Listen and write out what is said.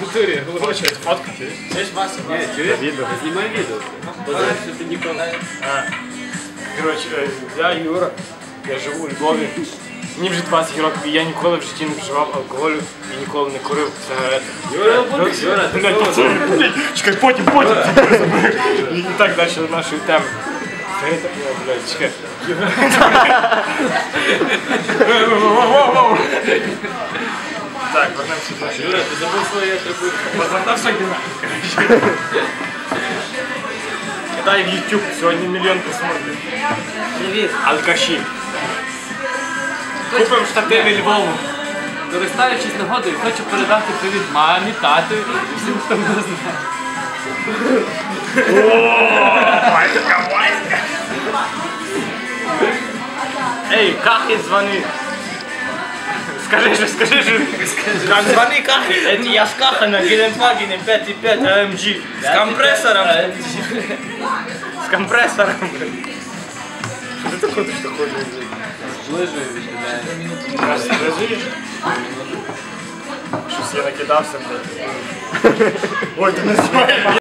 Культурі, Короче, фотка, чуєш? Чуєш, Вася? Ні, чуєш? Відео. Знімай відео. Познаєш, що ти ніколи. А. Коротше, е, я Юра, я живу у Львові. Мені вже 20 років, і я ніколи в житті не вживав алкоголю і ніколи не курив сигарети. Юра, Юра, ти Блядь, знову пацани, блядь, чекай, потім, потім. І так далі до нашої теми. Сигарета, ні, блядь, чекай. Так, вернемося до нашої Юра, ти забув свої атрибути. Позадався Кидай в YouTube, сьогодні мільйон просмотрів. Привіт. Алкаші. Купимо штативи Львову. Користаючись нагодою, хочу передати привіт мамі, тату і всім, хто мене знає. Ей, Кахи, звони. Скажи же, скажи же. Как звони Кахи, это я с Каха на Гелендвагене 5.5 AMG. С компрессором. З компресором. Що ти таке, що хочеш? Зближує, відкидає. Розумієш? Щось я накидався, блядь. Ой, ти не знімай.